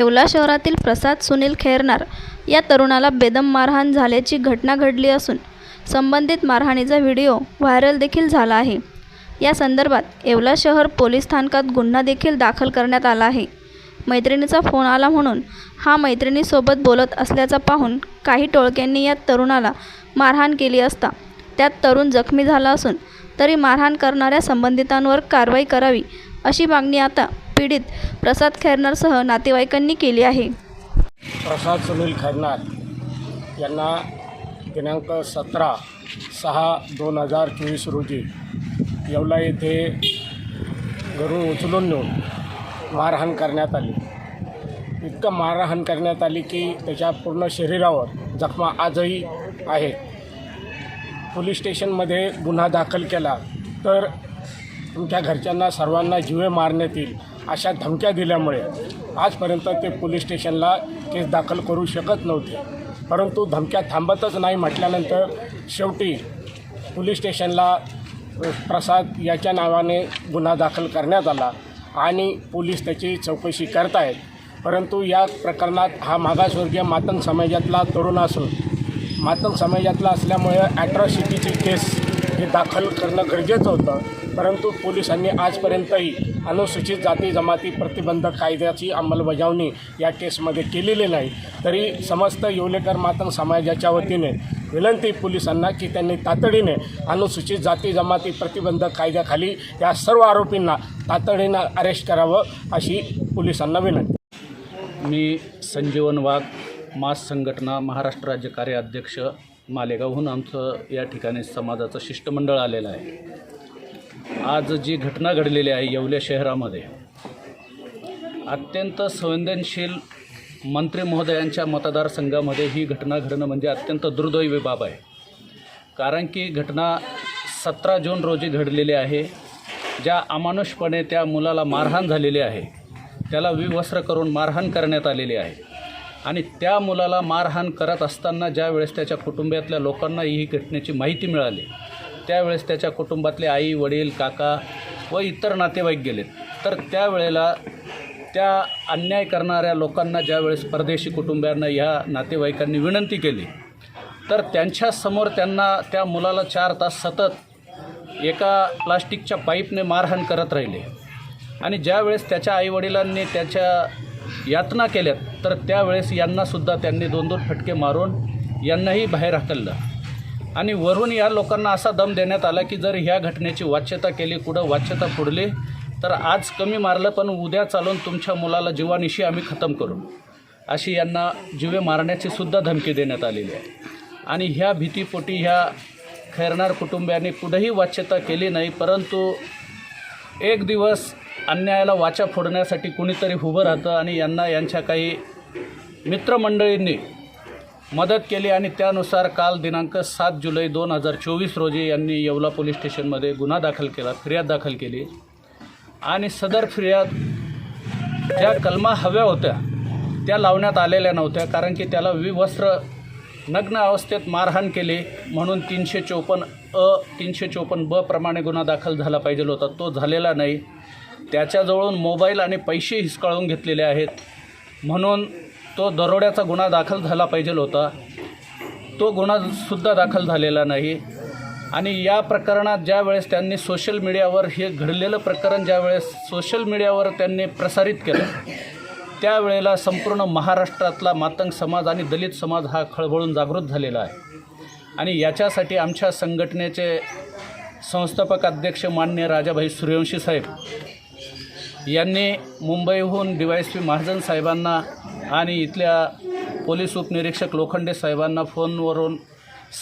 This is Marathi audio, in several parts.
येवला शहरातील प्रसाद सुनील खैरनार या तरुणाला बेदम मारहाण झाल्याची घटना घडली असून संबंधित मारहाणीचा व्हिडिओ व्हायरल देखील झाला आहे. या संदर्भात येवला शहर पोलीस स्थानकात गुन्हा देखील दाखल करण्यात आला आहे. मैत्रिणीचा फोन आला म्हणून हा मैत्रिणीसोबत बोलत असल्याचा पाहून काही टोळक्यांनी या तरुणाला मारहाण केली असता त्यात तरुण जखमी झाला असून तरी मारहाण करणाऱ्या संबंधितांवर कारवाई करावी अशी मागणी आता पीडित प्रसाद खैरनारसह नातेवाईकांनी केली आहे. प्रसाद सुनील खैरनार यांना दिनांक सतरा सहा दोन हजार चोवीस रोजी येवला येथे घरून उचलून नेऊन मारहाण करण्यात आली. इतकं मारहाण करण्यात आली की त्याच्या पूर्ण शरीरावर जखमा आजही आहेत. पोलीस स्टेशनमध्ये गुन्हा दाखल केला तर तुमच्या घरच्यांना सर्वांना जीवे मारण्यात येईल. अशा धमक्या दिल्यामुळे आजपर्यंत ते पोलीस स्टेशनला केस दाखल करू शकत नव्हते. परंतु धमक्या थांबतच नाही म्हटल्यानंतर शेवटी पोलीस स्टेशनला प्रसाद याच्या नावाने गुन्हा दाखल करण्यात आला आणि पोलीस त्याची चौकशी करत आहेत परंतु या प्रकरणात हा मागासवर्गीय मातंग समाजातला तरुण असून मातंग समाजातला असल्यामुळे ॲट्रॉसिटीची केस हे दाखल करणं गरजेचं होतं. परंतु पोलिसांनी आजपर्यंतही अनुसूचित जाती जमाती प्रतिबंधक कायद्याची अंमलबजावणी या केसमध्ये केलेली नाही. तरी समस्त येवलेकर मातंग समाजाच्या वतीने विनंती पोलिसांना की त्यांनी तातडीने अनुसूचित जाती जमाती प्रतिबंधक कायद्याखाली या सर्व आरोपींना तातडीनं अरेस्ट करावं अशी पोलिसांना विनंती. मी संजीवन वाघ मास संघटना महाराष्ट्र राज्य कार्याध्यक्ष मालेगावहून आमचं या ठिकाणी समाजाचं शिष्टमंडळ आलेलं आहे. आज जी घटना घडलेली आहे येवल्या शहरामध्ये अत्यंत संवेदनशील मंत्री महोदयांच्या मतदारसंघामध्ये ही घटना घडणं म्हणजे अत्यंत दुर्दैवी बाब आहे. कारण की घटना सतरा जून रोजी घडलेली आहे ज्या अमानुषपणे त्या मुलाला मारहाण झालेली आहे त्याला विवस्त्र करून मारहाण करण्यात आलेली आहे. आणि त्या मुलाला मारहाण करत असताना ज्या वेळेस त्याच्या कुटुंबातल्या लोकांना ही घटनेची माहिती मिळाली त्यावेळेस त्याच्या कुटुंबातले आई वडील काका व इतर नातेवाईक गेलेत. तर त्यावेळेला त्या अन्याय करणाऱ्या लोकांना ज्यावेळेस परदेशी कुटुंबियांना ह्या नातेवाईकांनी विनंती केली तर त्यांच्यासमोर त्यांना त्या मुलाला चार तास सतत एका प्लास्टिकच्या पाईपने मारहाण करत राहिले. आणि ज्यावेळेस त्याच्या आईवडिलांनी त्याच्या यातना केल्यात तर त्यावेळेस यांनासुद्धा त्यांनी दोन दोन फटके मारून यांनाही बाहेर हाकललं आणि वरून या लोकांना असा दम देण्यात आला की जर ह्या घटनेची वाच्यता केली कुठं वाच्यता फोडली तर आज कमी मारलं पण उद्या चालून तुमच्या मुलाला जीवानिशी आम्ही खतम करू. अशी यांना जीवे मारण्याची सुद्धा धमकी देण्यात आलेली आहे. आणि ह्या भीतीपोटी ह्या खैरनार कुटुंबियांनी कुठंही वाच्यता केली नाही परंतु एक दिवस अन्यायाला वाचा फोडण्यासाठी कुणीतरी उभं राहतं आणि यांना यांच्या काही मित्रमंडळींनी मदत केली आणि त्यानुसार काल दिनांक सात जुलै दोन हजार चोवीस रोजी यांनी येवला पोलीस स्टेशनमध्ये गुन्हा दाखल केला फिर्याद दाखल केली. आणि सदर फिर्याद ज्या कलमा हव्या होत्या त्या लावण्यात आलेल्या नव्हत्या कारण की त्याला विवस्त्र नग्न अवस्थेत मारहाण केली म्हणून तीनशे चोपन्न अ तीनशे चोपन्न ब प्रमाणे गुन्हा दाखल झाला पाहिजे होता. तो झालेला नाही. त्याच्याजवळून मोबाईल आणि पैसे हिसकाळून घेतलेले आहेत. म्हणून तो दरोड्याचा गुन्हा दाखल झाला पाहिजे होता. तो गुन्हासुद्धा दाखल झालेला नाही. आणि या प्रकरणात ज्या वेळेस त्यांनी सोशल मीडियावर हे घडलेलं प्रकरण ज्या वेळेस सोशल मीडियावर त्यांनी प्रसारित केलं त्यावेळेला संपूर्ण महाराष्ट्रातला मातंग समाज आणि दलित समाज हा खळबळून जागृत झालेला आहे. आणि याच्यासाठी आमच्या संघटनेचे संस्थापक अध्यक्ष मान्य राजाभाई सूर्यवंशी साहेब यांनी मुंबईहून D Y S P Mahajan साहेबांना आणि इथल्या पोलीस उपनिरीक्षक लोखंडे साहेबांना फोनवरून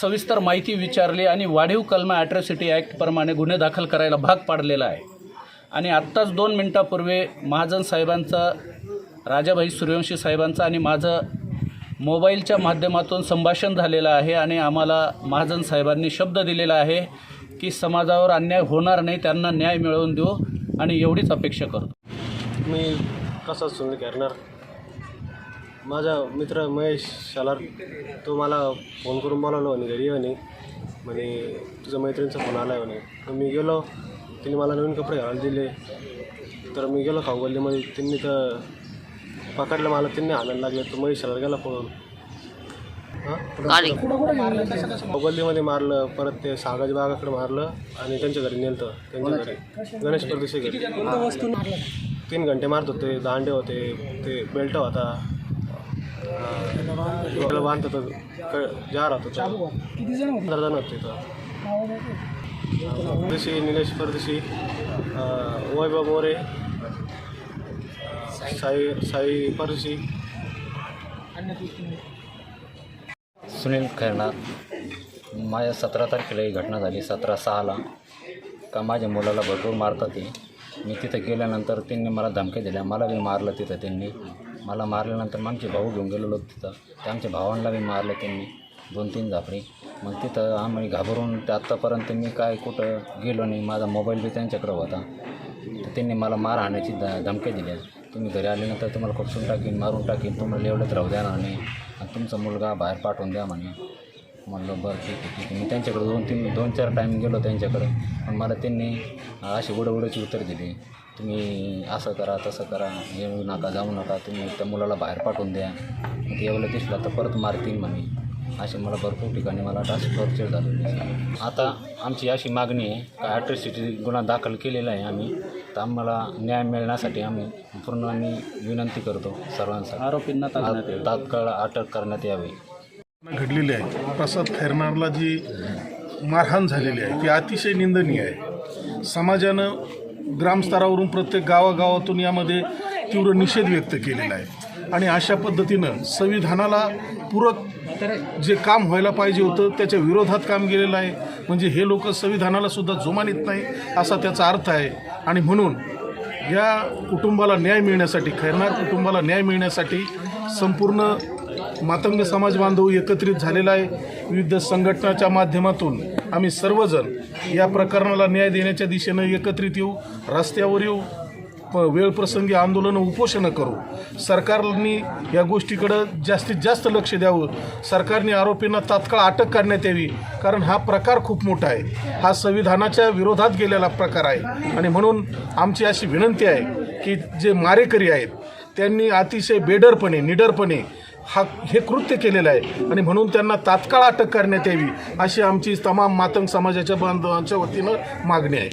सविस्तर माहिती विचारली आणि वाढीव कलमा ॲट्रॉसिटी ॲक्टप्रमाणे गुन्हे दाखल करायला भाग पाडलेला आहे. आणि आत्ताच दोन मिनटापूर्वी महाजन साहेबांचा राजाभाई सूर्यवंशी साहेबांचा आणि माझं मोबाईलच्या माध्यमातून संभाषण झालेलं आहे आणि आम्हाला महाजन साहेबांनी शब्द दिलेला आहे की समाजावर अन्याय होणार नाही त्यांना न्याय मिळवून देऊ आणि एवढीच अपेक्षा करतो. मी कसा सुनील करणार माझा मित्र महेश शालार तो मला फोन करून बोलावलं म्हणे घरी म्हणे. म्हणे तुझ्या मैत्रिणीचा फोन आला आहे म्हणे. तर मी गेलो तिने मला नवीन कपडे घालायला दिले. तर मी गेलो खाऊ गल्लीमध्ये त्यांनी तर पकडलं मला त्यांनी आणायला लागले. तर महेश शालार गेला पळून. हां? गल्लीमध्ये मारलं परत ते सागाजी बागाकडे मारलं आणि त्यांच्या घरी नेलतं. त्यांच्या घरी. गणेश परदेशी घरी. तीन घंटे मारत होते दांडे होते ते बेल्ट होता. डोक्याला बांधत होतं क- जार होतं किती जण जण होते परदेशी निलेश परदेशी अं, वैभव मोरे साई साई परदेशी. सुनील खैरनार माझ्या सतरा तारखेला ही घटना झाली सतरा सहाला. का माझ्या मुलाला भरपूर मारतात ते मी तिथं गेल्यानंतर त्यांनी मला धमक्या दिल्या मला बी मारलं तिथं त्यांनी. मला मारल्यानंतर मग आमचे भाऊ घेऊन गेलेलो तिथं. त्या आमच्या भावांना बी मारलं त्यांनी. दोन तीन झापडी. मग तिथं आम्ही घाबरून ते आत्तापर्यंत मी काय कुठं गेलो नाही. माझा मोबाईल बी त्यांच्याकडं होता. तर त्यांनी मला मार हाणायची ध धमक्या दिल्या. तुम्ही घरी आल्यानंतर तुम्हाला खुपसून टाकीन मारून टाकीन. तुम्हाला एवढंच राहू देणार नाही. आणि तुमचा मुलगा बाहेर पाठवून द्या म्हणे. म्हणलं बरं ठीक आहे ठीक आहे. मी त्यांच्याकडे दोन तीन दोन चार टाईम गेलो त्यांच्याकडं. पण मला त्यांनी अशी उडवडची उत्तर दिली. तुम्ही असं करा तसं करा येऊ नका जाऊ नका तुम्ही त्या मुलाला बाहेर पाठवून द्या. मग ते एवढं दिसलं तर परत मारतील म्हणे. असे मला भरपूर ठिकाणी मला टास्क टॉर्चर झालेली आता आमची अशी मागणी आहे का अॅट्रॉसिटी गुन्हा दाखल केलेला आहे आम्ही तर आम्हाला न्याय मिळण्यासाठी आम्ही पूर्ण आम्ही विनंती करतो सर्वांसाठी. आरोपींना. तात्काळ अटक करण्यात यावी. घडलेली आहे. प्रसाद खैरनारला जी मारहाण झालेली आहे ती अतिशय निंदनीय आहे. समाजानं ग्रामस्तरावरून प्रत्येक गावागावातून यामध्ये तीव्र निषेध व्यक्त केलेला आहे. आणि अशा पद्धतीनं संविधानाला पूरक जे काम व्हायला पाहिजे होतं त्याच्या विरोधात काम केलेलं आहे. म्हणजे हे लोक संविधानाला सुद्धा जोमानित नाही असा त्याचा अर्थ आहे. आणि म्हणून या कुटुंबाला न्याय मिळण्यासाठी खैरनार कुटुंबाला न्याय मिळण्यासाठी संपूर्ण मातंग समाज बांधव एकत्रित झालेला आहे. विविध संघटनाच्या माध्यमातून आम्ही सर्वजण या प्रकरणाला न्याय देण्याच्या दिशेनं एकत्रित येऊ रस्त्यावर येऊ वेळप्रसंगी आंदोलनं उपोषणं करू. सरकारनी या गोष्टीकडं जास्तीत जास्त लक्ष द्यावं. सरकारने आरोपींना तात्काळ अटक करण्यात यावी कारण हा प्रकार खूप मोठा आहे. हा संविधानाच्या विरोधात गेलेला प्रकार आहे. आणि म्हणून आमची अशी विनंती आहे की जे मारेकरी आहेत त्यांनी अतिशय बेडरपणे निडरपणे हा हे कृत्य केलेलं आहे. आणि म्हणून त्यांना तात्काळ अटक करण्यात यावी अशी आमची तमाम मातंग समाजाच्या बांधवांच्या वतीनं मागणी आहे.